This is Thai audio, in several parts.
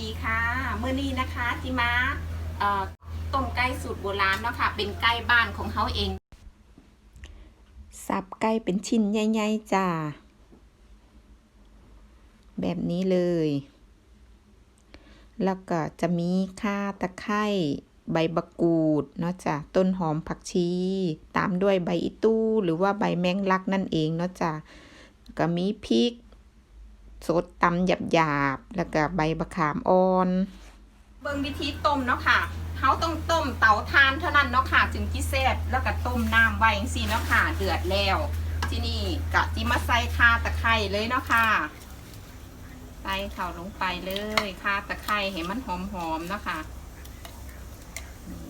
ดีค่ะเมื่อนี้นะคะที่มาต้มไก่สูตรโบราณเนาะค่ะ เป็นไก่บ้านของเขาเอง สับไก่เป็นชิ้นใหญ่ๆจ้าแบบนี้เลย แล้วก็จะมีข่าตะไคร้ใบบักกูดเนาะจ้ะต้นหอมผักชี ตามด้วยใบอิตู้หรือว่าใบแมงลักนั่นเองเนาะจ้ะแล้วก็มีพริก สดตำหยาบๆแล้วก็ใบบะขามอ่อน เบิ่งวิธีต้มเนาะค่ะเขาต้องต้มเตาถ่านเท่านั้นเนาะค่ะจึงที่แซ่บแล้วก็ต้มน้ำไว้จังซีเนาะค่ะเดือดแล้วที่นี่กะจิมาใส่คาตะไคร้เลยเนาะค่ะใส่เข่าลงไปเลยคาตะไคร้ให้มันหอมๆเนาะค่ะนี่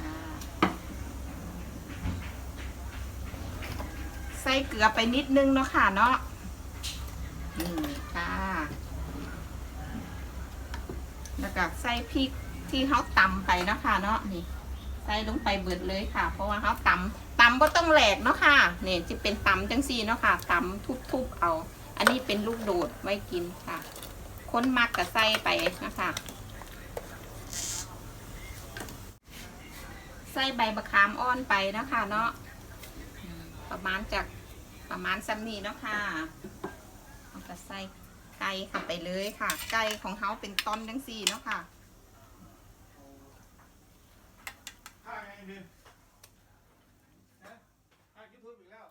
ค่ะ ใส่ เกลือไปนิดนึงเนาะค่ะเนาะนี่ค่ะแล้วก็ใส่พริกที่เขาตำไปเนาะค่ะเนาะนี่ ใส่ลงไปเบิดเลยค่ะ เพราะว่าเขาตำตำก็ต้องแหลกเนาะค่ะนี่จะเป็นตำจังซี่เนาะค่ะตำทุบๆเอา อันนี้เป็นลูกโดดไว้กินค่ะคนมักกับใส่ไปนะคะใส่ใบมะขามอ่อนไปนะคะเนาะประมาณจาก ประมาณซ้ำนี้เนาะค่ะเอาก็ใส่ไก่เข้าไปเลยค่ะ ไก่ของเขาเป็นต้นทั้งสี่เนาะค่ะฆ่าไงบินนะฆ่าคิดทุบอีกแล้ว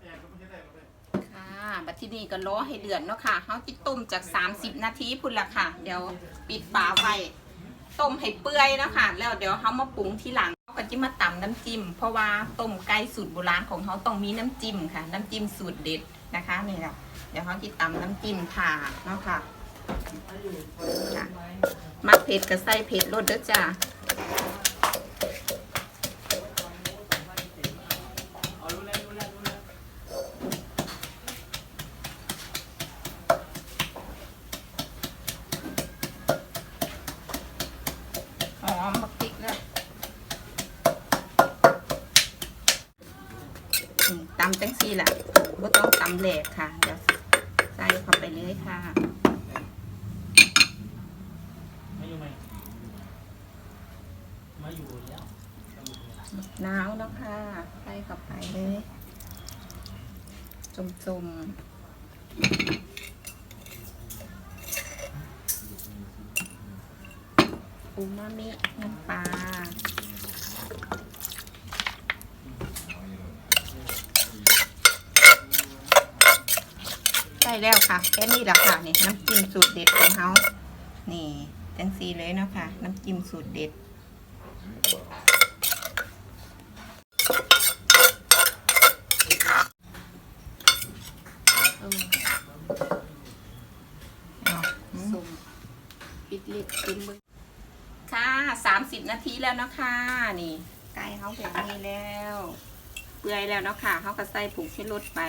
แอบก็ไม่ใช่ได้หรอกเลย ค่ะ บัดที่นี่ก็รอให้เดือดเนาะค่ะเขาจิต้มจาก 30 นาทีพุ่นละค่ะ เดี๋ยวปิดฝาไว้ต้มให้เปื่อยเนาะค่ะ แล้วเดี๋ยวเขามาปรุงทีหลังเขาก็จะมาตำน้ำจิ้ม เพราะว่าต้มไก่สูตรโบราณของเขาต้องมีน้ำจิ้มค่ะ น้ำจิ้มสูตรเด็ดนะคะนี่แหละเดี๋ยวเขาจะตำน้ำจิ้มค่ะเนาะค่ะค่ะมักเผ็ดกับใส่เผ็ดรสเด้อจ้า หอมบักพริกแล้วอืม ตำจังซี่แหละบ่ต้องตำแหลกค่ะ เดี๋ยวใส่เข้าไปเลยค่ะมาอยู่ไหมมาอยู่แล้วน้าวแล้วค่ะใส่เข้าไปเลยจมๆอูมามิน้ำปลา แล้วค่ะแค่นี้แหละค่ะนี่น้ำจิ้มสูตรเด็ดของเขานี่จังซีเลยเนาะค่ะน้ำจิ้มสูตรเด็ดเออเอาสุ่มปิดลิดกินมือค่ะสามสิบนาทีแล้วเนาะค่ะนี่ ไก่เขาแบบนี้แล้ว เปื่อยแล้วเนาะค่ะเขาก็ใส่ผงชูรสไป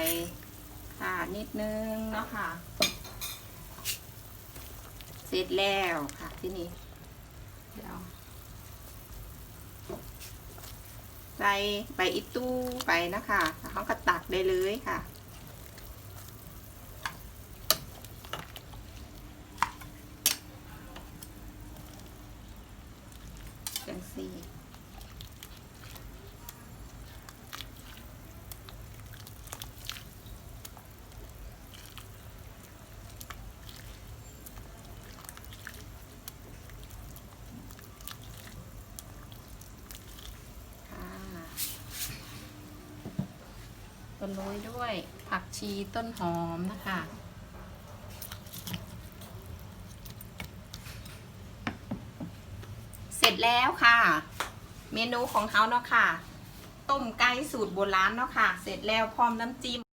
ค่ะนิดนึงเนาะค่ะ เสร็จแล้วค่ะที่นี่เดี๋ยวใส่ใบอิตู้ไปนะคะแล้วเขาก็ตักได้เลยค่ะจังสี่ โรยด้วย ผักชีต้นหอมนะคะ เสร็จแล้วค่ะ เมนูของเขาเนาะค่ะ ต้มไก่สูตรโบราณเนาะค่ะ เสร็จแล้วพร้อมน้ำจิ้ม